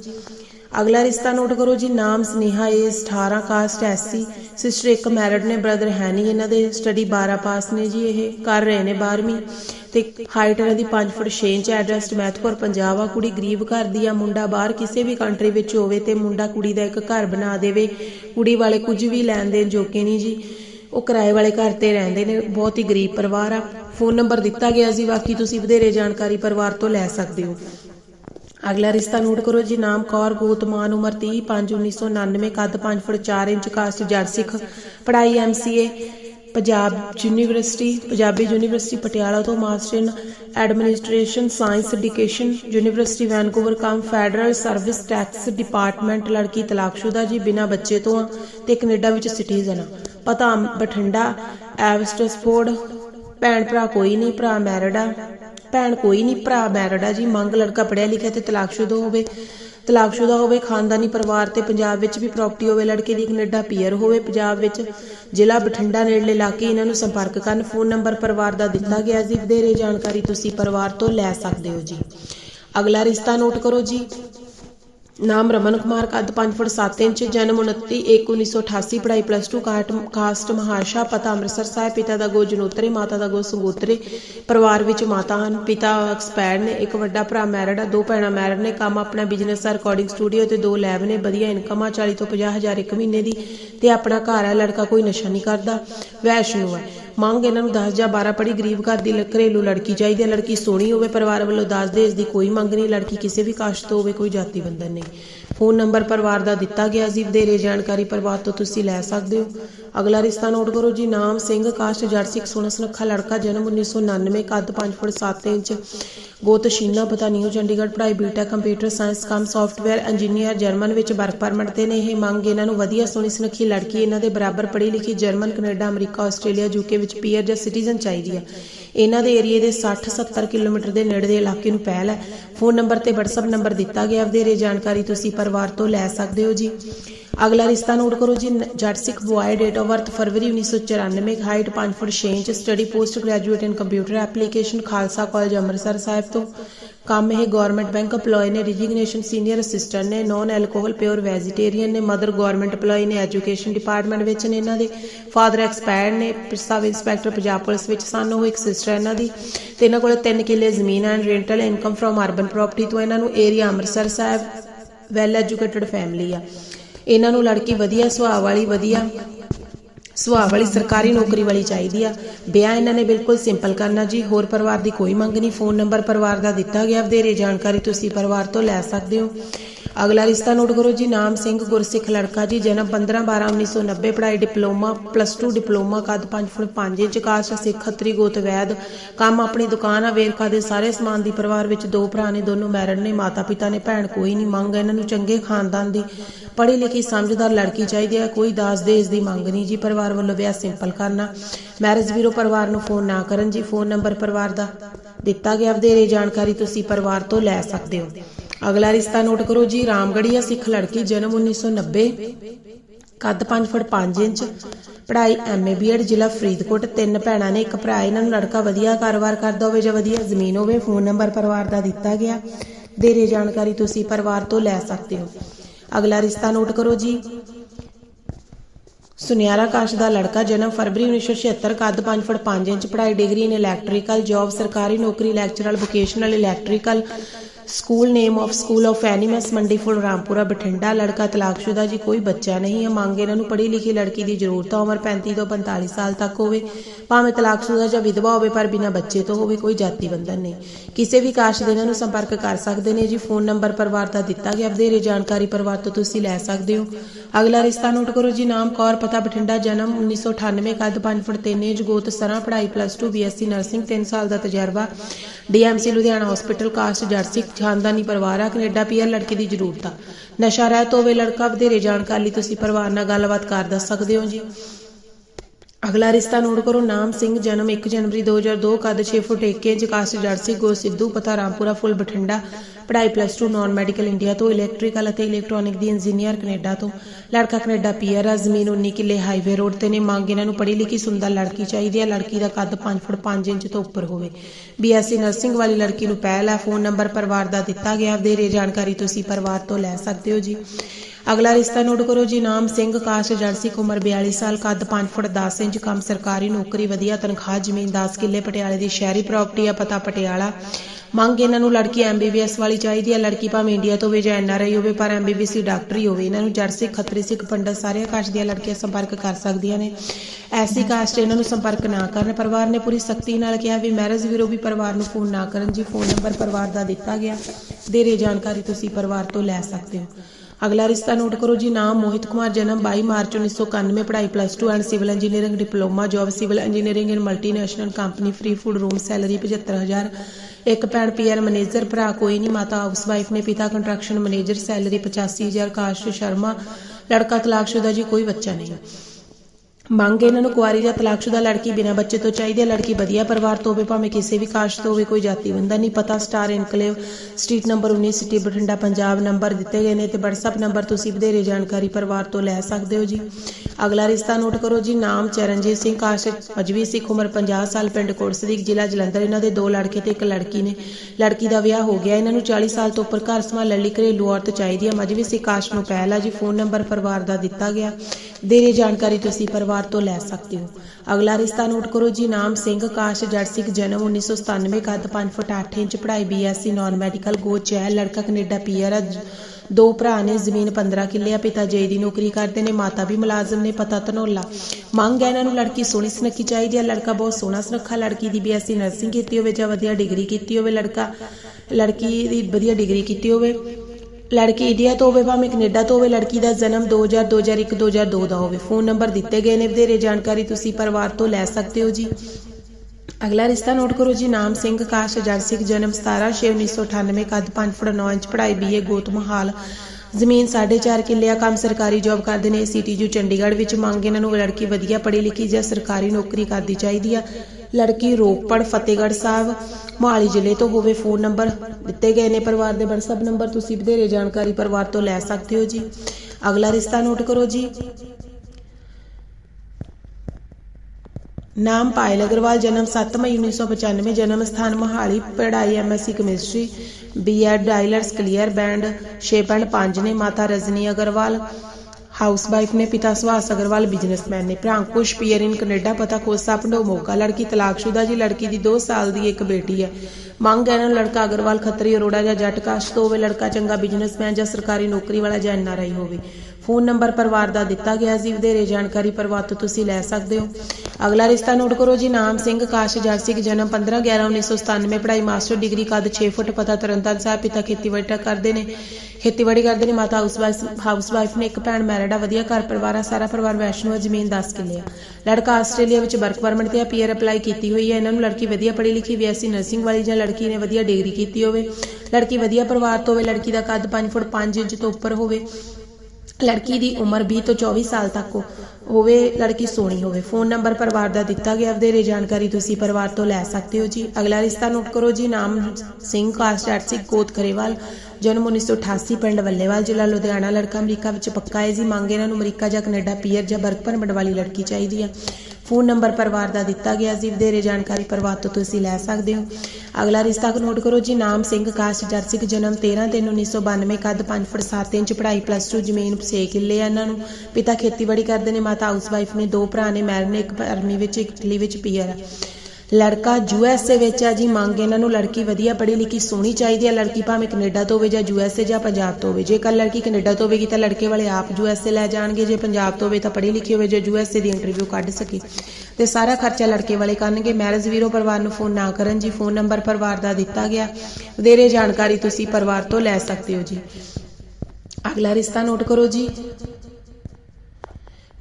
ਅਗਲਾ ਰਿਸ਼ਤਾ ਨੋਟ ਕਰੋ ਜੀ। ਨਾਮ Sneha age 18 caste SC sister ਇੱਕ ਮੈਰਿਡ ਨੇ, ਬ੍ਰਦਰ ਹੈ ਨਹੀਂ ਇਹਨਾਂ ਦੇ। ਸਟੱਡੀ 12 ਪਾਸ ਨੇ ਜੀ, ਇਹ ਕਰ ਰਹੇ ਨੇ 12ਵੀਂ ਤੇ ਹਾਈਟ ਇਹਨਾਂ ਦੀ 5 foot 6 inch address Mathpur Punjab ਆ। ਕੁੜੀ ਗਰੀਬ ਘਰ ਦੀ ਆ, ਮੁੰਡਾ ਬਾਹਰ ਕਿਸੇ ਵੀ ਕੰਟਰੀ ਵਿੱਚ ਹੋਵੇ ਤੇ ਮੁੰਡਾ ਕੁੜੀ ਦਾ ਇੱਕ ਘਰ ਬਣਾ ਦੇਵੇ। ਕੁੜੀ ਵਾਲੇ ਕੁਝ ਵੀ ਲੈਣ ਦੇਣ ਜੋਗੇ ਨਹੀਂ ਜੀ। ਉਹ ਕਿਰਾਏ ਵਾਲੇ ਘਰ ਤੇ ਰਹਿੰਦੇ ਨੇ, ਬਹੁਤ ਹੀ ਗਰੀਬ ਪਰਿਵਾਰ ਆ। ਫੋਨ ਨੰਬਰ ਦਿੱਤਾ ਗਿਆ ਸੀ, ਬਾਕੀ ਤੁਸੀਂ ਵਧੇਰੇ ਜਾਣਕਾਰੀ ਪਰਿਵਾਰ ਤੋਂ ਲੈ ਸਕਦੇ ਹੋ। ਅਗਲਾ ਰਿਸ਼ਤਾ ਨੋਟ ਕਰੋ ਜੀ, ਨਾਮ ਕੌਰ ਗੋਤਮਾਨ ਉਮਰ 30 5 1999 ਕੱਦ 5 ਫੁੱਟ 4 ਇੰਚ ਕਾਸਟ ਜੜ ਸਿੱਖ, ਪੜ੍ਹਾਈ MCA Punjab university, Punjabi university Patiala ਤੋਂ master in administration science education, university Vancouver cum federal service tax department ਲੜਕੀ ਤਲਾਕਸ਼ੁਦਾ ਜੀ ਬਿਨਾਂ ਬੱਚੇ ਤੋਂ ਆ ਤੇ ਕੈਨੇਡਾ ਵਿੱਚ ਸਿਟੀਜ਼ਨ ਆ। ਪਤਾ ਬਠਿੰਡਾ ਐਵਸਟਸਫੋਰਡ ਭੈਣ ਭਰਾ ਕੋਈ ਨਹੀਂ, ਭਰਾ ਮੈਰਿਡ ਆ। ਭੈਣ ਕੋਈ ਨਹੀਂ, ਭਰਾ ਮੈਰਿਡ ਆ ਜੀ, ਮੰਗ ਲੜਕਾ ਪੜਿਆ ਲਿਖਿਆ ਤੇ ਤਲਾਕਸ਼ੁਦਾ ਹੋਵੇ। ਤਲਾਕਸ਼ੁਦਾ ਹੋਵੇ, ਖਾਨਦਾਨੀ ਪਰਿਵਾਰ ਤੇ ਪੰਜਾਬ ਵਿੱਚ ਵੀ ਪ੍ਰਾਪਰਟੀ ਹੋਵੇ, ਲੜਕੇ ਦੀ ਕੈਨੇਡਾ ਪੀਅਰ ਹੋਵੇ, ਪੰਜਾਬ ਵਿੱਚ ਜ਼ਿਲ੍ਹਾ ਬਠਿੰਡਾ ਨੇੜਲੇ ਇਲਾਕੇ ਇਹਨਾਂ ਨੂੰ ਸੰਪਰਕ ਕਰਨ ਫੋਨ ਨੰਬਰ ਪਰਿਵਾਰ ਦਾ ਦਿੱਤਾ ਗਿਆ ਜੀ ਵਧੇਰੇ ਜਾਣਕਾਰੀ ਤੁਸੀਂ ਪਰਿਵਾਰ ਤੋਂ ਲੈ ਸਕਦੇ ਹੋ ਜੀ। ਅਗਲਾ ਰਿਸ਼ਤਾ ਨੋਟ ਕਰੋ ਜੀ। ਨਾਮ ਰਮਨ ਕੁਮਾਰ ਕੱਦ 5 ਫੁੱਟ 7 ਇੰਚ, ਜਨਮ 29 1 1988 ਪੜ੍ਹਾਈ ਪਲੱਸ 2 ਕਾਟ ਕਾਸਟ ਮਹਾਸ਼ਾ, ਪਤਾ ਅੰਮ੍ਰਿਤਸਰ ਸਾਹਿਬ, ਪਿਤਾ ਦਾ ਗੋ ਜਨੋਤਰੇ, ਮਾਤਾ ਦਾ ਗੋ ਸੰਗੋਤਰੇ, ਪਰਿਵਾਰ ਵਿੱਚ ਮਾਤਾ ਹਨ, ਪਿਤਾ ਐਕਸਪਾਇਰ ਨੇ, ਇੱਕ ਵੱਡਾ ਭਰਾ ਮੈਰਿਡ ਆ, ਦੋ ਭੈਣਾਂ ਮੈਰਿਡ ਨੇ, ਕੰਮ ਆਪਣਾ ਬਿਜ਼ਨਸ ਆ ਰਿਕਾਰਡਿੰਗ ਸਟੂਡੀਓ ਤੇ ਦੋ ਲੈਬ ਨੇ, ਵਧੀਆ ਇਨਕਮ ਆ 40 ਤੋਂ 50 ਹਜ਼ਾਰ ਇੱਕ ਮਹੀਨੇ ਦੀ, ਤੇ ਆਪਣਾ ਘਰ ਹੈ ਲੜਕਾ ਕੋਈ ਨਸ਼ਾ ਨਹੀਂ ਕਰਦਾ, ਵੈਸ਼ਨੂ ਹੈ ਮੰਗ ਇਹਨਾਂ ਨੂੰ 10 ਜਾਂ 12 ਪੜੀ ਗਰੀਬ ਘਰ ਦੀ ਘਰੇਲੂ ਲੜਕੀ ਚਾਹੀਦੀ ਹੈ। ਲੜਕੀ ਸੋਹਣੀ ਹੋਵੇ, ਪਰਿਵਾਰ ਵੱਲੋਂ ਦਾਜ ਦੇਜ ਦੀ ਕੋਈ ਮੰਗ ਨਹੀਂ। ਲੜਕੀ ਕਿਸੇ ਵੀ ਕਾਸ਼ਟ ਤੋਂ ਹੋਵੇ, ਕੋਈ ਜਾਤੀ ਬੰਧਨ ਨਹੀਂ। ਫੋਨ ਨੰਬਰ ਪਰਿਵਾਰ ਦਾ ਦਿੱਤਾ ਗਿਆ ਜੀ ਵਧੇਰੇ ਜਾਣਕਾਰੀ ਪਰਿਵਾਰ ਤੋਂ ਤੁਸੀਂ ਲੈ ਸਕਦੇ ਹੋ। ਅਗਲਾ ਰਿਸ਼ਤਾ ਨੋਟ ਕਰੋ ਜੀ। ਨਾਮ ਸਿੰਘ ਕਾਸ਼ਟ ਜੜ ਸਿੱਖ ਸੋਹਣਾ ਸੁਨੱਖਾ ਲੜਕਾ, ਜਨਮ 1999 ਕੱਦ 5 ਫੁੱਟ 7 ਇੰਚ, ਗੋਤ ਸ਼ੀਨਾ, ਪਤਾ ਨਿਊ ਚੰਡੀਗੜ੍ਹ ਪੜ੍ਹਾਈ BTech computer science cum software engineer German ਵਿੱਚ ਵਰਕ ਪਰਮਿਟ ਤੇ ਨੇ। ਇਹ ਮੰਗ ਇਹਨਾਂ ਨੂੰ ਵਧੀਆ ਸੋਹਣੀ ਸੁਨੱਖੀ ਲੜਕੀ, ਇਹਨਾਂ ਦੇ ਬਰਾਬਰ ਪੜ੍ਹੀ ਲਿਖੀ German Canada America Australia UK ਵਿੱਚ ਪੀਅਰ ਜਾਂ ਸਿਟੀਜ਼ਨ ਚਾਹੀਦੀ ਹੈ ਇਹਨਾਂ ਦੇ ਏਰੀਏ ਦੇ 60-70 ਕਿਲੋਮੀਟਰ ਦੇ ਨੇੜੇ ਦੇ ਇਲਾਕੇ ਨੂੰ ਪਹਿਲ ਹੈ। ਫੋਨ ਨੰਬਰ ਤੇ WhatsApp ਨੰਬਰ ਦਿੱਤਾ ਗਿਆ। ਵਧੇਰੇ ਜਾਣਕਾਰੀ ਤੁਸੀਂ ਪਰਿਵਾਰ ਤੋਂ ਲੈ ਸਕਦੇ ਹੋ ਜੀ। ਅਗਲਾ ਰਿਸ਼ਤਾ ਨੋਟ ਕਰੋ ਜੀ। Jat Sikh boy date of birth February 1994 height 5 foot 6 inch, study post, graduate in computer application, Khalsa college Amritsar Sahib ਤੋਂ। ਕੰਮ ਇਹ ਗਵਰਨਮੈਂਟ ਬੈਂਕ EMPLOYE ਨੇ ਰਿਜਿਗਨੇਸ਼ਨ ਸੀਨੀਅਰ ਅਸਿਸਟੈਂਟ ਨੇ ਨੌਨ ਐਲਕੋਹਲ ਪਿਓਰ ਵੈਜੀਟੇਰੀਅਨ ਨੇ mother government EMPLOYE ਨੇ education department ਵਿੱਚ ਨੇ ਇਹਨਾਂ ਦੇ ਫਾਦਰ ਐਕਸਪਾਇਰਡ ਨੇ, ਸਬ ਇੰਸਪੈਕਟਰ ਪੰਜਾਬ ਪੁਲਿਸ ਵਿੱਚ ਸਨ, ਉਹ ਇੱਕ ਸਿਸਟਰ ਇਹਨਾਂ ਦੀ ਤੇ ਇਹਨਾਂ ਕੋਲ 3 ਕਿੱਲੇ ਜ਼ਮੀਨ and rental income from urban property ਤੋਂ ਇਹਨਾਂ ਨੂੰ area Amritsar Sahib well educated family ਆ। ਇਹਨਾਂ ਨੂੰ ਲੜਕੀ ਵਧੀਆ, ਸੁਭਾਅ ਵਾਲੀ ਵਧੀਆ ਸੁਭਾਅ ਵਾਲੀ ਸਰਕਾਰੀ ਨੌਕਰੀ ਵਾਲੀ ਚਾਹੀਦੀ ਆ। ਵਿਆਹ ਇਹਨਾਂ ਨੇ ਬਿਲਕੁਲ ਸਿੰਪਲ ਕਰਨਾ ਜੀ। ਹੋਰ ਪਰਿਵਾਰ ਦੀ ਕੋਈ ਮੰਗ ਨਹੀਂ। ਫੋਨ ਨੰਬਰ ਪਰਿਵਾਰ ਦਾ ਦਿੱਤਾ ਗਿਆ। ਵਧੇਰੇ ਜਾਣਕਾਰੀ ਤੁਸੀਂ ਪਰਿਵਾਰ ਤੋਂ ਲੈ ਸਕਦੇ ਹੋ। ਅਗਲਾ ਰਿਸ਼ਤਾ ਨੋਟ ਕਰੋ ਜੀ, ਨਾਮ ਸਿੰਘ ਗੁਰਸਿੱਖ ਲੜਕਾ ਜੀ, ਜਨਮ 15 12 1990 ਪੜ੍ਹਾਈ ਡਿਪਲੋਮਾ ਪਲੱਸ 2 ਡਿਪਲੋਮਾ, ਕੱਦ 5 ਫੁੱਟ 5 ਇੰਚ, ਕਾਸ਼ ਸਿੱਖ ਖੱਤਰੀ, ਗੋਤ ਵੈਦ, ਕੰਮ ਆਪਣੀ ਦੁਕਾਨ ਆ ਵੇਰਕਾ ਦੇ ਸਾਰੇ ਸਮਾਨ ਦੀ ਪਰਿਵਾਰ ਵਿੱਚ ਦੋ ਭਰਾ ਨੇ, ਦੋਨੋਂ ਮੈਰਿਡ ਨੇ ਮਾਤਾ ਪਿਤਾ ਨੇ, ਭੈਣ ਕੋਈ ਨਹੀਂ, ਮੰਗ ਇਹਨਾਂ ਨੂੰ ਚੰਗੇ ਖਾਨਦਾਨ ਦੀ ਪੜ੍ਹੀ ਲਿਖੀ ਸਮਝਦਾਰ ਲੜਕੀ ਚਾਹੀਦੀ ਹੈ, ਕੋਈ ਦਾਸ ਦੇਸ ਦੀ ਮੰਗ ਨਹੀਂ ਜੀ, ਪਰਿਵਾਰ ਵੱਲੋਂ ਵਿਆਹ ਸਿੰਪਲ ਕਰਨਾ ਮੈਰਿਜ ਬਿਊਰੋ ਪਰਿਵਾਰ ਨੂੰ ਫੋਨ ਨਾ ਕਰਨ ਜੀ ਫੋਨ ਨੰਬਰ ਪਰਿਵਾਰ ਦਾ ਦਿੱਤਾ ਗਿਆ, ਵਧੇਰੇ ਜਾਣਕਾਰੀ ਤੁਸੀਂ ਪਰਿਵਾਰ ਤੋਂ ਲੈ ਸਕਦੇ ਹੋ। ਅਗਲਾ ਰਿਸ਼ਤਾ ਨੋਟ ਕਰੋ ਜੀ ਰਾਮਗੜੀਆ ਸਿੱਖ ਲੜਕੀ, ਜਨਮ 1990 ਕੱਦ 5 ਫੁੱਟ 5 ਇੰਚ, ਪੜ੍ਹਾਈ ਐਮਏ ਬੀਐਡ ਜ਼ਿਲ੍ਹਾ ਫਰੀਦਕੋਟ, ਤਿੰਨ ਭੈਣਾਂ ਨੇ ਇੱਕ ਭਰਾ, ਇਹਨਾਂ ਨੂੰ ਲੜਕਾ ਵਧੀਆ ਕਾਰੋਬਾਰ ਕਰਦਾ ਹੋਵੇ ਜਾਂ ਵਧੀਆ ਜ਼ਮੀਨ ਹੋਵੇ, ਫੋਨ ਨੰਬਰ ਪਰਿਵਾਰ ਦਾ ਦਿੱਤਾ ਗਿਆ। ਵਧੇਰੇ ਜਾਣਕਾਰੀ ਤੁਸੀਂ ਪਰਿਵਾਰ ਤੋਂ ਲੈ ਸਕਦੇ ਹੋ। ਅਗਲਾ ਰਿਸ਼ਤਾ ਨੋਟ ਕਰੋ ਜੀ। ਸੁਨਿਆਰਾ ਕਾਸ਼ ਦਾ ਲੜਕਾ, ਜਨਮ ਫਰਵਰੀ 1976 ਕੱਦ 5 ਫੁੱਟ 5 ਇੰਚ, ਪੜ੍ਹਾਈ ਡਿਗਰੀ ਇਨ ਇਲੈਕਟ੍ਰੀਕਲ, ਜੌਬ ਸਰਕਾਰੀ ਨੌਕਰੀ, lecturer vocational electrical school name of school of ਐਨੀਮਸ Mandi Phul Rampura Bathinda ਲੜਕਾ ਤਲਾਕਸ਼ੁਦਾ ਜੀ ਕੋਈ ਬੱਚਾ ਨਹੀਂ ਹੈ ਮੰਗ ਇਹਨਾਂ ਨੂੰ ਪੜ੍ਹੀ ਲਿਖੀ ਲੜਕੀ ਦੀ ਜ਼ਰੂਰਤ ਹੈ ਉਮਰ 35 ਤੋਂ 45 ਸਾਲ ਤੱਕ ਹੋਵੇ ਭਾਵੇਂ ਤਲਾਕਸ਼ੁਦਾ ਜਾਂ ਵਿਧਵਾ ਹੋਵੇ ਪਰ ਬਿਨਾਂ ਬੱਚੇ ਤੋਂ ਹੋਵੇ ਕੋਈ ਜਾਤੀ ਬੰਧਨ ਨਹੀਂ ਕਿਸੇ ਵੀ ਕਾਸ਼ ਦੇ ਇਹਨਾਂ ਨੂੰ ਸੰਪਰਕ ਕਰ ਸਕਦੇ ਨੇ ਜੀ ਫੋਨ ਨੰਬਰ ਪਰਿਵਾਰ ਦਾ ਦਿੱਤਾ ਗਿਆ ਵਧੇਰੇ ਜਾਣਕਾਰੀ ਪਰਿਵਾਰ ਤੋਂ ਤੁਸੀਂ ਲੈ ਸਕਦੇ ਹੋ ਅਗਲਾ ਰਿਸ਼ਤਾ ਨੋਟ ਕਰੋ ਜੀ ਨਾਮ ਕੌਰ ਪਤਾ ਬਠਿੰਡਾ ਜਨਮ 1998 ਕੱਦ 5 ਫੁੱਟ 3 ਇੰਚ ਗੋਤ ਸਰਾਂ ਪੜ੍ਹਾਈ ਪਲੱਸ 2 ਬੀਐਸਸੀ ਨਰਸਿੰਗ 3 ਸਾਲ ਦਾ ਤਜਰਬਾ ਡੀਐਮਸੀ ਲੁਧਿਆਣਾ ਹਸਪੀਟਲ ਕਾਸਟ ਜਰਸੀ ਖਾਨਦਾਨੀ ਪਰਿਵਾਰ ਆ, ਕੈਨੇਡਾ ਪੀਆਰ ਲੜਕੇ ਦੀ ਜ਼ਰੂਰਤ। ਆ ਨਸ਼ਾ ਰਹਿਤ ਹੋਵੇ, ਲੜਕਾ ਵਧੇਰੇ ਜਾਣਕਾਰੀ ਲਈ ਤੁਸੀਂ ਪਰਿਵਾਰ ਨਾਲ ਗੱਲਬਾਤ ਕਰ ਦੱਸ ਸਕਦੇ ਹੋ ਜੀ। ਅਗਲਾ ਰਿਸ਼ਤਾ ਨੋਟ ਕਰੋ, ਨਾਮ ਸਿੰਘ, ਜਨਮ 1 ਜਨਵਰੀ 2002 ਕੱਦ 6 ਫੁੱਟ 1 ਇੰਚ ਕਾਸਟ ਜਰਸੀ ਗੋ ਸਿੱਧੂ ਪਤਾ ਰਾਮਪੁਰਾ, ਫੁੱਲ ਬਠਿੰਡਾ, ਪੜ੍ਹਾਈ ਪਲੱਸ 2 ਨਾਨ ਮੈਡੀਕਲ ਇੰਡੀਆ ਤੋਂ ਇਲੈਕਟ੍ਰੀਕਲ ਅਤੇ ਇਲੈਕਟ੍ਰੋਨਿਕ ਦੀ ਇੰਜੀਨੀਅਰ ਕੈਨੇਡਾ ਤੋਂ, ਲੜਕਾ ਕੈਨੇਡਾ ਪੀਆਰ ਆ, ਜ਼ਮੀਨ 19 ਕਿੱਲੇ ਹਾਈਵੇ ਰੋਡ ਤੇ ਨੇ, ਮੰਗ ਇਹਨਾਂ ਨੂੰ ਪੜ੍ਹੀ ਲਿਖੀ ਸੁੰਦਰ ਲੜਕੀ ਚਾਹੀਦੀ ਹੈ ਲੜਕੀ ਦਾ ਕੱਦ 5 ਫੁੱਟ 5 ਇੰਚ ਤੋਂ ਉੱਪਰ ਹੋਵੇ। ਬੀਐਸਸੀ ਨਰਸਿੰਗ ਵਾਲੀ ਲੜਕੀ ਨੂੰ ਪਹਿਲ ਹੈ ਫੋਨ ਨੰਬਰ ਪਰਿਵਾਰ ਦਾ ਦਿੱਤਾ ਗਿਆ, ਵਧੇਰੇ ਜਾਣਕਾਰੀ ਤੁਸੀਂ ਪਰਿਵਾਰ ਤੋਂ ਲੈ ਸਕਦੇ ਹੋ ਜੀ। ਅਗਲਾ ਰਿਸ਼ਤਾ ਨੋਟ ਕਰੋ ਜੀ, ਨਾਮ ਸਿੰਘ, ਕਾਸ਼ ਜਰਸੀ ਉਮਰ 42 ਸਾਲ, ਕੱਦ 5 ਫੁੱਟ 10 ਇੰਚ, ਕੰਮ ਸਰਕਾਰੀ ਨੌਕਰੀ, ਵਧੀਆ ਤਨਖਾਹ, ਜ਼ਮੀਨ 10 ਕਿੱਲੇ, ਪਟਿਆਲੇ ਦੀ ਸ਼ਹਿਰੀ ਪ੍ਰਾਪਰਟੀ ਆ, ਪਤਾ ਪਟਿਆਲਾ। ਮੰਗ ਇਹਨਾਂ ਨੂੰ ਲੜਕੀ ਐਮਬੀਬੀਐਸ ਵਾਲੀ ਚਾਹੀਦੀ ਹੈ ਲੜਕੀ ਭਾਵੇਂ ਇੰਡੀਆ ਤੋਂ ਹੋਵੇ ਜਾਂ ਐਨਆਰਆਈ ਹੋਵੇ, ਪਰ ਐਮਬੀਬੀਐਸ ਡਾਕਟਰ ਹੀ ਹੋਵੇ। ਇਹਨਾਂ ਨੂੰ ਜੜ ਸਿੱਖ ਖੱਤਰੀ ਸਿੱਖ ਪੰਡਤ ਸਾਰੇ ਆਕਾਸ਼ ਦੀਆਂ ਲੜਕੀਆਂ ਸੰਪਰਕ ਕਰ ਸਕਦੀਆਂ ਨੇ। ਐਸੀ ਕਾਸਟ ਇਹਨਾਂ ਨੂੰ ਸੰਪਰਕ ਨਾ ਕਰਨ। ਪਰਿਵਾਰ ਨੇ ਪੂਰੀ ਸਖਤੀ ਨਾਲ ਕਿਹਾ ਵੀ ਮੈਰਿਜ ਵੀਰੋ ਵੀ ਪਰਿਵਾਰ ਨੂੰ ਫੋਨ ਨਾ ਕਰਨ ਜੀ। ਫੋਨ ਨੰਬਰ ਪਰਿਵਾਰ ਦਾ ਦਿੱਤਾ ਗਿਆ। ਦੇਰੇ ਜਾਣਕਾਰੀ ਤੁਸੀਂ ਪਰਿਵਾਰ ਤੋਂ ਲੈ ਸਕਦੇ ਹੋ। ਅਗਲਾ ਰਿਸ਼ਤਾ ਨੋਟ ਕਰੋ ਜੀ, ਨਾਮ ਮੋਹਿਤ ਕੁਮਾਰ, ਜਨਮ 22 ਮਾਰਚ 1991 ਪੜ੍ਹਾਈ plus 2 and civil engineering diploma job civil engineering in multinational company free food room salary 75000 ਇੱਕ ਭੈਣ ਪੀਆਰ ਮੈਨੇਜਰ, ਭਰਾ ਕੋਈ ਨਹੀਂ, ਮਾਤਾ ਹਾਊਸ ਵਾਈਫ ਨੇ ਪਿਤਾ ਕੰਸਟਰਕਸ਼ਨ ਮੈਨੇਜਰ ਸੈਲਰੀ 85000 ਕਾਸ਼ ਸ਼ਰਮਾ, ਲੜਕਾ ਤਲਾਕਸ਼ੁਦਾ ਜੀ, ਕੋਈ ਬੱਚਾ ਨਹੀਂ। ਮੰਗ ਇਹਨਾਂ ਨੂੰ ਕੁਆਰੀ ਜਾਂ ਤਲਾਕਸ਼ੁਦਾ ਲੜਕੀ ਬਿਨਾਂ ਬੱਚੇ ਤੋਂ ਚਾਹੀਦੀ ਹੈ। ਲੜਕੀ ਵਧੀਆ ਪਰਿਵਾਰ ਤੋਂ ਹੋਵੇ, ਭਾਵੇਂ ਕਿਸੇ ਵੀ ਕਾਸ਼ ਤੋਂ ਹੋਵੇ, ਕੋਈ ਜਾਤੀ ਬੰਦਾ ਨਹੀਂ ਪਤਾ। Star enclave street number 19 city Bathinda, Punjab number ਦਿੱਤੇ ਗਏ ਨੇ ਤੇ WhatsApp ਨੰਬਰ ਤੁਸੀਂ ਵਧੇਰੇ ਜਾਣਕਾਰੀ ਪਰਿਵਾਰ ਤੋਂ ਲੈ ਸਕਦੇ ਹੋ ਜੀ। ਅਗਲਾ ਰਿਸ਼ਤਾ ਨੋਟ ਕਰੋ ਜੀ, ਨਾਮ ਚਰਨਜੀਤ ਸਿੰਘ ਕਾਸ਼ਟ ਮਜਵੀ ਸਿੱਖ ਉਮਰ 50 ਸਾਲ, ਪਿੰਡ ਕੋਟਸਦੀਕ ਜ਼ਿਲ੍ਹਾ ਜਲੰਧਰ। ਇਹਨਾਂ ਦੇ ਦੋ ਲੜਕੇ ਤੇ ਇੱਕ ਲੜਕੀ ਨੇ। ਲੜਕੀ ਦਾ ਵਿਆਹ ਹੋ ਗਿਆ। ਇਹਨਾਂ ਨੂੰ 40 ਸਾਲ ਤੋਂ ਉੱਪਰ ਘਰ ਸੰਭਾਲਣ ਲਈ ਘਰੇਲੂ ਔਰਤ ਚਾਹੀਦੀ ਹੈ। ਮਜਵੀ ਸਿੱਖ ਕਾਸ਼ ਨੂੰ ਪਹਿਲਾ ਜੀ, ਫੋਨ ਨੰਬਰ ਪਰਿਵਾਰ ਦਾ ਦਿੱਤਾ ਗਿਆ। ਦੇਰੇ ਜਾਣਕਾਰੀ ਤੁਸੀਂ ਪਰਿਵਾਰ ਤੋਂ ਲੈ ਸਕਦੇ ਹੋ। ਅਗਲਾ ਰਿਸ਼ਤਾ ਨੋਟ ਕਰੋ ਜੀ, ਨਾਮ ਸਿੰਘ, ਕਾਸ਼, ਜੜ ਜਨਮ 1997 ਕੱਦ 5 ਫੁੱਟ 8 ਇੰਚ, ਪੜ੍ਹਾਈ ਬੀਐਸਸੀ, ਨਾਨ ਮੈਡੀਕਲ ਗੋਚ ਹੈ ਲੜਕਾ ਕੈਨੇਡਾ ਪੀਆਰ ਦੋ ਭਰਾ ਨੇ, ਜ਼ਮੀਨ 15 ਕਿੱਲੇ ਆ, ਪਿਤਾ ਜੈ ਦੀ ਨੌਕਰੀ ਕਰਦੇ ਨੇ, ਮਾਤਾ ਵੀ ਮੁਲਾਜ਼ਮ ਨੇ, ਪਤਾ ਧਨੌਲਾ। ਮੰਗ ਹੈ ਇਹਨਾਂ ਨੂੰ ਲੜਕੀ ਸੋਹਣੀ ਸੁਨੱਖੀ ਚਾਹੀਦੀ ਹੈ ਲੜਕਾ ਬਹੁਤ ਸੋਹਣਾ ਸੁਨੱਖਾ, ਲੜਕੀ ਦੀ ਬੀਐਸਸੀ ਨਰਸਿੰਗ ਕੀਤੀ ਹੋਵੇ ਜਾਂ ਵਧੀਆ ਡਿਗਰੀ ਕੀਤੀ ਹੋਵੇ, ਲੜਕਾ, ਲੜਕੀ ਦੀ ਵਧੀਆ ਡਿਗਰੀ ਕੀਤੀ ਹੋਵੇ। ਲੜਕੀ ਇੰਡੀਆ ਤੋਂ ਹੋਵੇ ਭਾਵੇਂ ਕੈਨੇਡਾ ਤੋਂ ਹੋਵੇ, ਲੜਕੀ ਦਾ ਜਨਮ 2000 2001 2002 ਦਾ ਹੋਵੇ। ਫੋਨ ਨੰਬਰ ਦਿੱਤੇ ਗਏ ਨੇ, ਵਧੇਰੇ ਜਾਣਕਾਰੀ ਤੁਸੀਂ ਪਰਿਵਾਰ ਤੋਂ ਲੈ ਸਕਦੇ ਹੋ ਜੀ। ਅਗਲਾ ਰਿਸ਼ਤਾ ਨੋਟ ਕਰੋ ਜੀ, ਨਾਮ ਸਿੰਘ ਕਾਸ਼, ਜੜ ਸਿੰਘ ਜਨਮ 17 6 1998 ਕੱਦ 5 ਫੁੱਟ 9 ਇੰਚ, ਪੜ੍ਹਾਈ ਬੀਏ ਗੋਤਮ ਹਾਲ ਜ਼ਮੀਨ 4.5 ਕਿੱਲੇ ਆ, ਕੰਮ ਸਰਕਾਰੀ ਜੌਬ ਕਰਦੇ ਨੇ ਜੂ ਚੰਡੀਗੜ੍ਹ ਵਿੱਚ। ਮੰਗ ਇਹਨਾਂ ਨੂੰ, ਲੜਕੀ ਵਧੀਆ ਪੜ੍ਹੀ ਲਿਖੀ ਜਾਂ ਸਰਕਾਰੀ ਨੌਕਰੀ ਕਰਦੀ ਚਾਹੀਦੀ ਆ। ਲੜਕੀ ਰੋਪੜ, ਫਤਿਹਗੜ੍ਹ ਸਾਹਿਬ, ਮੋਹਾਲੀ ਜ਼ਿਲ੍ਹੇ ਤੋਂ ਹੋਵੇ ਫੋਨ ਨੰਬਰ। ਦਿੱਤੇ ਗਏ ਨੇ ਪਰਿਵਾਰ ਦੇ WhatsApp ਨੰਬਰ, ਤੁਸੀਂ ਵਧੇਰੇ ਜਾਣਕਾਰੀ ਪਰਿਵਾਰ ਤੋਂ ਲੈ ਸਕਦੇ ਹੋ ਜੀ। ਅਗਲਾ ਰਿਸ਼ਤਾ ਨੋਟ ਕਰੋ ਜੀ। ਨਾਮ ਪਾਇਲ ਅਗਰਵਾਲ, ਜਨਮ 7 ਮਈ 1995 ਜਨਮ ਸਥਾਨ ਮੋਹਾਲੀ, ਪੜ੍ਹਾਈ ਐਮਐਸਸੀ ਕੈਮਿਸਟਰੀ ਬੀਐਡ ਡਾਇਲਰਸ, ਕਲੀਅਰ ਬੈਂਡ 6.5 ਨੇ ਮਾਤਾ ਰਜਨੀ ਅਗਰਵਾਲ। ਹਾਊਸਵਾਈਫ ਨੇ ਪਿਤਾ ਸੁਹਾਸ ਅਗਰਵਾਲ ਬਿਜ਼ਨਸਮੈਨ ਨੇ ਭਰਾ ਅੰਕੁਸ਼ ਪੀਅਰ ਇਨ ਕੈਨੇਡਾ ਪਤਾ ਕੋਸਾ ਪੰਡੋ ਮੋਗਾ ਲੜਕੀ ਤਲਾਕਸ਼ੁਦਾ ਜੀ, ਲੜਕੀ ਦੀ 2 ਸਾਲ ਦੀ ਇੱਕ ਬੇਟੀ ਹੈ। ਮੰਗ ਹੈ ਇਹਨਾਂ ਲੜਕਾ ਅਗਰਵਾਲ ਖੱਤਰੀ ਅਰੋੜਾ ਜਾਂ ਜੱਟ ਕਾਸਟ ਤੋਂ ਹੋਵੇ, ਲੜਕਾ ਚੰਗਾ ਬਿਜ਼ਨਸਮੈਨ ਜਾਂ ਸਰਕਾਰੀ ਨੌਕਰੀ ਵਾਲਾ ਜਾਂ ਐਨਆਰਆਈ ਹੋਵੇ। ਫੋਨ ਨੰਬਰ ਪਰਿਵਾਰ ਦਾ ਦਿੱਤਾ ਗਿਆ ਸੀ ਵਧੇਰੇ ਜਾਣਕਾਰੀ ਪਰਿਵਾਰ ਤੋਂ ਤੁਸੀਂ ਲੈ ਸਕਦੇ ਹੋ। ਅਗਲਾ ਰਿਸ਼ਤਾ ਨੋਟ ਕਰੋ ਜੀ, ਨਾਮ ਸਿੰਘ, ਕਾਸ਼ ਜੜ ਸਿੰਘ ਜਨਮ 15 11 1997 ਪੜ੍ਹਾਈ ਮਾਸਟਰ, ਡਿਗਰੀ ਕੱਦ 6 ਫੁੱਟ ਪਤਾ, ਤਰਨਤਾਰਨ ਸਾਹਿਬ, ਪਿਤਾ ਖੇਤੀਬਾੜੀ ਦਾ ਕਰਦੇ ਨੇ। ਖੇਤੀਬਾੜੀ ਕਰਦੇ ਨੇ, ਮਾਤਾ ਹਾਊਸ ਵਾਈਫ ਨੇ ਇੱਕ ਭੈਣ ਮੈਰਿਡ ਆ, ਵਧੀਆ ਘਰ ਪਰਿਵਾਰ ਆ, ਸਾਰਾ ਪਰਿਵਾਰ ਵੈਸ਼ਨੂ ਆ, ਜ਼ਮੀਨ 10 ਕਿੱਲੇ ਆ ਲੜਕਾ ਆਸਟ੍ਰੇਲੀਆ ਵਿੱਚ ਵਰਕ ਪਰਮਿਟ ਤੇ ਆ ਪੀਆਰ ਅਪਲਾਈ ਕੀਤੀ ਹੋਈ ਹੈ। ਇਹਨਾਂ ਨੂੰ ਲੜਕੀ ਵਧੀਆ ਪੜ੍ਹੀ ਲਿਖੀ ਬੀਐਸਸੀ ਨਰਸਿੰਗ ਵਾਲੀ ਜਾਂ ਲੜਕੀ ਨੇ ਵਧੀਆ ਡਿਗਰੀ ਕੀਤੀ ਹੋਵੇ। ਲੜਕੀ ਵਧੀਆ ਪਰਿਵਾਰ ਤੋਂ ਹੋਵੇ, ਲੜਕੀ ਦਾ ਕੱਦ 5 ਫੁੱਟ 5 ਇੰਚ ਤੋਂ ਉੱਪਰ ਹੋਵੇ। ਲੜਕੀ ਦੀ ਉਮਰ 20 ਤੋਂ 24 ਸਾਲ ਤੱਕ ਹੋਵੇ, ਲੜਕੀ ਸੋਹਣੀ ਹੋਵੇ। ਫੋਨ ਨੰਬਰ ਪਰਿਵਾਰ ਦਾ ਦਿੱਤਾ ਗਿਆ ਵਧੇਰੇ ਜਾਣਕਾਰੀ ਤੁਸੀਂ ਪਰਿਵਾਰ ਤੋਂ ਲੈ ਸਕਦੇ ਹੋ ਜੀ। ਅਗਲਾ ਰਿਸ਼ਤਾ ਨੋਟ ਕਰੋ ਜੀ, ਨਾਮ ਸਿੰਘ ਕਾਸਟ ਐਟ ਸਿੰਘ ਕੋਤ ਕਰੇਵਾਲ, ਜਨਮ 1988 ਪਿੰਡ ਵੱਲੇਵਾਲ, ਜ਼ਿਲ੍ਹਾ ਲੁਧਿਆਣਾ। ਲੜਕਾ ਅਮਰੀਕਾ ਵਿੱਚ ਪੱਕਾ ਹੈ ਜੀ। ਮੰਗ ਇਹਨਾਂ ਨੂੰ ਅਮਰੀਕਾ ਜਾਂ ਕੈਨੇਡਾ, ਪੀਅਰ ਜਾਂ ਵਰਕ ਪਰਮਿਟ ਵਾਲੀ ਲੜਕੀ ਚਾਹੀਦੀ ਹੈ। ਫੋਨ ਨੰਬਰ ਪਰਿਵਾਰ ਦਾ ਦਿੱਤਾ ਗਿਆ ਸੀ। ਵਧੇਰੇ ਜਾਣਕਾਰੀ ਪਰਿਵਾਰ ਤੋਂ ਤੁਸੀਂ ਲੈ ਸਕਦੇ ਹੋ। ਅਗਲਾ ਰਿਸ਼ਤਾ ਨੋਟ ਕਰੋ ਜੀ, ਨਾਮ ਸਿੰਘ ਕਾਸ਼ ਜਰ ਸਿੰਘ, ਜਨਮ 13 3 1992 ਕੱਦ 5 ਫੁੱਟ 7 ਇੰਚ, ਪੜ੍ਹਾਈ ਪਲੱਸ 2 ਜ਼ਮੀਨ 6 ਕਿੱਲੇ ਆ ਇਹਨਾਂ ਨੂੰ। ਪਿਤਾ ਖੇਤੀਬਾੜੀ ਕਰਦੇ ਨੇ, ਮਾਤਾ ਹਾਊਸ ਵਾਈਫ ਨੇ, ਦੋ ਭਰਾ ਨੇ ਮੈਰਿਡ ਨੇ, ਇੱਕ ਆਰਮੀ ਵਿੱਚ, ਇੱਕ ਇਟਲੀ ਵਿੱਚ ਪੀਆਰ ਆ। ਲੜਕਾ ਯੂਐਸਏ ਵਿੱਚ ਹੈ ਜੀ, ਮੰਗ ਇਹਨਾਂ ਨੂੰ ਲੜਕੀ ਵਧੀਆ ਪੜ੍ਹੀ ਲਿਖੀ ਸੋਹਣੀ ਚਾਹੀਦੀ ਹੈ। ਲੜਕੀ ਭਾਵੇਂ ਕੈਨੇਡਾ ਤੋਂ ਹੋਵੇ ਜਾਂ ਯੂਐਸਏ ਜਾਂ ਪੰਜਾਬ ਤੋਂ ਹੋਵੇ। ਜੇ ਜੇਕਰ ਲੜਕੀ ਕੈਨੇਡਾ ਤੋਂ ਹੋਵੇਗੀ ਤਾਂ ਲੜਕੇ ਵਾਲੇ ਆਪ ਯੂਐਸਏ ਲੈ ਜਾਣਗੇ। ਜੇ ਪੰਜਾਬ ਤੋਂ ਹੋਵੇ ਤਾਂ ਪੜ੍ਹੀ ਲਿਖੀ ਹੋਵੇ ਜੋ ਯੂਐਸਏ ਦੀ ਇੰਟਰਵਿਊ ਕੱਢ ਸਕੇ। ਤੇ ਸਾਰਾ ਖਰਚਾ ਲੜਕੇ ਵਾਲੇ ਕਰਨਗੇ। ਮੈਰਿਜ ਵੀਰੋ ਪਰਿਵਾਰ ਨੂੰ ਫੋਨ ਨਾ ਕਰਨ ਜੀ। ਫੋਨ ਨੰਬਰ ਪਰਿਵਾਰ ਦਾ ਦਿੱਤਾ ਗਿਆ। ਵਧੇਰੇ ਜਾਣਕਾਰੀ ਤੁਸੀਂ ਪਰਿਵਾਰ ਤੋਂ ਲੈ ਸਕਦੇ ਹੋ ਜੀ। ਅਗਲਾ ਰਿਸ਼ਤਾ ਨੋਟ ਕਰੋ ਜੀ।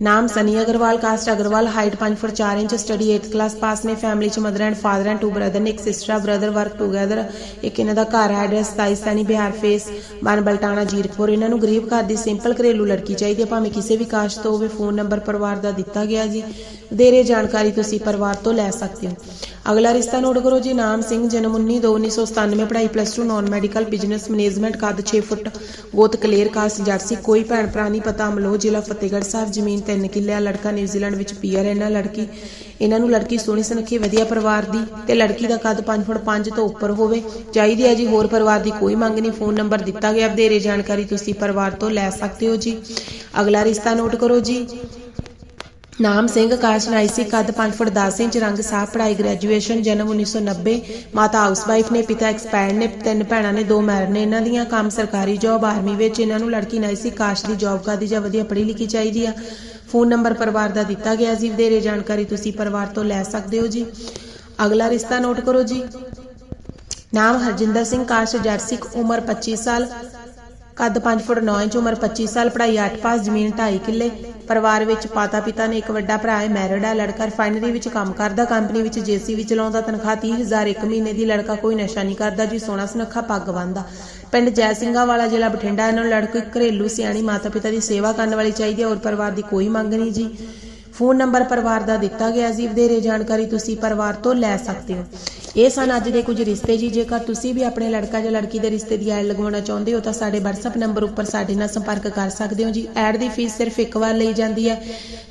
ਨਾਮ Sunny Agarwal, caste Agarwal, height 5 foot 4 inch, study 8th class pass ਨੇ ਫੈਮਿਲੀ ਚ mother and father and two brother ਨੇ, ਇੱਕ ਸਿਸਟਰ ਬ੍ਰਦਰ ਵਰਕ ਟੂਗੇਦਰ ਇੱਕ ਇਹਨਾਂ ਦਾ ਘਰ ਹੈ address 27 Saini Bihar phase one Baltana, Zirakpur. ਇਹਨਾਂ ਨੂੰ ਗਰੀਬ ਘਰ ਦੀ ਸਿੰਪਲ ਘਰੇਲੂ ਲੜਕੀ ਚਾਹੀਦੀ ਹੈ, ਭਾਵੇਂ ਕਿਸੇ ਵੀ ਕਾਸਟ ਤੋਂ ਹੋਵੇ ਫੋਨ ਨੰਬਰ ਪਰਿਵਾਰ ਦਾ ਦਿੱਤਾ ਗਿਆ ਜੀ। ਦੇਰੇ ਜਾਣਕਾਰੀ ਤੁਸੀਂ ਪਰਿਵਾਰ ਤੋਂ ਲੈ ਸਕਦੇ ਹੋ। ਅਗਲਾ ਰਿਸ਼ਤਾ ਨੋਟ ਕਰੋ ਜੀ, ਨਾਮ ਸਿੰਘ, ਜਨਮ 19 2 1997 ਪੜ੍ਹਾਈ plus 2 non medical business management ਕੱਦ 6 ਫੁੱਟ, ਗੋਤ ਕਲੀਅਰ ਕਾਸਟ ਜੱਟ ਕੋਈ ਭੈਣ ਭਰਾ ਨਹੀਂ ਪਤਾ, ਅਮਲੋਹ ਜ਼ਿਲ੍ਹਾ ਫਤਿਹਗੜ੍ਹ ਸਾਹਿਬ, ਜ਼ਮੀਨ 3 ਕਿੱਲੇ ਲੜਕਾ ਨਿਊਜ਼ੀਲੈਂਡ ਵਿੱਚ ਪੀਆਰ ਇਹਨਾਂ ਲੜਕੀ, ਇਹਨਾਂ ਨੂੰ ਲੜਕੀ ਸੋਹਣੀ, ਸੁਨੱਖੀ, ਵਧੀਆ ਪਰਿਵਾਰ ਦੀ ਤੇ ਲੜਕੀ ਦਾ ਕੱਦ 5 ਫੁੱਟ 5 ਤੋਂ ਉੱਪਰ ਹੋਵੇ, ਚਾਹੀਦੀ ਹੈ ਜੀ ਹੋਰ ਪਰਿਵਾਰ ਦੀ ਕੋਈ ਮੰਗ ਨਹੀਂ ਫੋਨ ਨੰਬਰ ਦਿੱਤਾ ਗਿਆ, ਵਧੇਰੇ ਜਾਣਕਾਰੀ ਤੁਸੀਂ ਪਰਿਵਾਰ ਤੋਂ ਲੈ ਸਕਦੇ ਹੋ ਜੀ। ਅਗਲਾ ਰਿਸ਼ਤਾ ਨੋਟ ਕਰੋ ਜੀ। ਨਾਮ ਸਿੰਘ ਕਾਸ਼ ਨਾਈਸੀ ਕੱਦ 5 ਫੁੱਟ 10 ਇੰਚ, ਰੰਗ ਸਾਫ਼ ਪੜ੍ਹਾਈ ਗ੍ਰੈਜੂਏਸ਼ਨ ਜਨਮ 1990 ਮਾਤਾ ਹਾਊਸਵਾਈਫ ਨੇ, ਪਿਤਾ ਐਕਸਪਾਇਰਡ ਨੇ, ਤਿੰਨ ਭੈਣਾਂ ਨੇ, ਦੋ ਮੈਰ ਨੇ, ਇਹਨਾਂ ਦੀਆਂ ਕੰਮ ਸਰਕਾਰੀ ਜੌਬ ਆਰਮੀ ਵਿੱਚ, ਇਹਨਾਂ ਨੂੰ ਲੜਕੀ ਨਾਈਸੀ ਕਾਸ਼ ਦੀ ਜੌਬ ਕਰਦੀ ਜਾਂ ਵਧੀਆ ਪੜ੍ਹੀ ਲਿਖੀ ਚਾਹੀਦੀ ਆ। ਫੋਨ ਨੰਬਰ ਪਰਿਵਾਰ ਦਾ ਦਿੱਤਾ ਗਿਆ ਜੀ, ਵਧੇਰੇ ਜਾਣਕਾਰੀ ਤੁਸੀਂ ਪਰਿਵਾਰ ਤੋਂ ਲੈ ਸਕਦੇ ਹੋ ਜੀ। ਅਗਲਾ ਰਿਸ਼ਤਾ ਨੋਟ ਕਰੋ ਜੀ। ਨਾਮ ਹਰਜਿੰਦਰ ਸਿੰਘ ਕਾਸ਼ ਜਰਸਿਕ ਉਮਰ 25 ਸਾਲ, ਕੱਦ 5 ਫੁੱਟ 9 ਇੰਚ, ਉਮਰ 25 ਸਾਲ, ਪੜ੍ਹਾਈ 8 ਪਾਸ, ਜ਼ਮੀਨ 2.5 ਕਿੱਲੇ। ਪਰਿਵਾਰ ਵਿੱਚ ਮਾਤਾ ਪਿਤਾ ਨੇ ਇੱਕ ਵੱਡਾ ਭਰਾ ਹੈ ਮੈਰਿਡ ਹੈ। ਲੜਕਾ ਰਿਫਾਈਨਰੀ ਵਿੱਚ ਕੰਮ ਕਰਦਾ ਕੰਪਨੀ ਵਿੱਚ ਜੀਸੀਬੀ ਚਲਾਉਂਦਾ। ਤਨਖਾਹ 30000 ਇੱਕ ਮਹੀਨੇ ਦੀ, ਲੜਕਾ ਕੋਈ ਨਸ਼ਾ ਨਹੀਂ ਕਰਦਾ ਜੀ, ਸੋਹਣਾ ਸੁਨੱਖਾ ਪੱਗ ਬੰਨਦਾ। ਪਿੰਡ ਜੈ ਸਿੰਘਾ ਵਾਲਾ ਜ਼ਿਲ੍ਹਾ ਬਠਿੰਡਾ ਇਹਨਾਂ ਨੂੰ ਲੜਕੀ ਘਰੇਲੂ ਸਿਆਣੀ ਮਾਤਾ ਪਿਤਾ ਦੀ ਸੇਵਾ ਕਰਨ ਵਾਲੀ ਚਾਹੀਦੀ ਹੈ ਔਰ ਪਰਿਵਾਰ ਦੀ ਕੋਈ ਮੰਗ ਨਹੀਂ ਜੀ। ਫੋਨ ਨੰਬਰ ਪਰਿਵਾਰ ਦਾ ਦਿੱਤਾ ਗਿਆ ਜੀ ਵਧੇਰੇ ਜਾਣਕਾਰੀ ਤੁਸੀਂ ਪਰਿਵਾਰ ਤੋਂ ਲੈ ਸਕਦੇ ਹੋ। ਇਹ ਸਨ ਅੱਜ ਦੇ ਕੁਝ ਰਿਸ਼ਤੇ ਜੀ, ਜੇਕਰ ਤੁਸੀਂ ਵੀ ਆਪਣੇ ਲੜਕਾ ਜਾਂ ਲੜਕੀ ਦੇ ਰਿਸ਼ਤੇ ਦੀ ਐਡ ਲਗਵਾਉਣਾ ਚਾਹੁੰਦੇ ਹੋ, ਤਾਂ ਸਾਡੇ WhatsApp ਨੰਬਰ ਉੱਪਰ ਸਾਡੇ ਨਾਲ ਸੰਪਰਕ ਕਰ ਸਕਦੇ ਹੋ ਜੀ। ਐਡ ਦੀ ਫੀਸ ਸਿਰਫ ਇੱਕ ਵਾਰ ਲਈ ਜਾਂਦੀ ਹੈ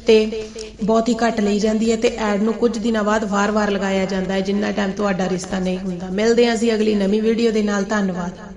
ਤੇ ਬਹੁਤ ਹੀ ਘੱਟ ਲਈ ਜਾਂਦੀ ਹੈ ਤੇ ਐਡ ਨੂੰ ਕੁਝ ਦਿਨਾਂ ਬਾਅਦ ਵਾਰ-ਵਾਰ ਲਗਾਇਆ ਜਾਂਦਾ ਹੈ, ਜਿੰਨਾ ਟਾਈਮ ਤੁਹਾਡਾ ਰਿਸ਼ਤਾ ਨਹੀਂ ਹੁੰਦਾ। ਮਿਲਦੇ ਹਾਂ ਅਸੀਂ ਅਗਲੀ ਨਵੀਂ ਵੀਡੀਓ ਦੇ ਨਾਲ। ਧੰਨਵਾਦ।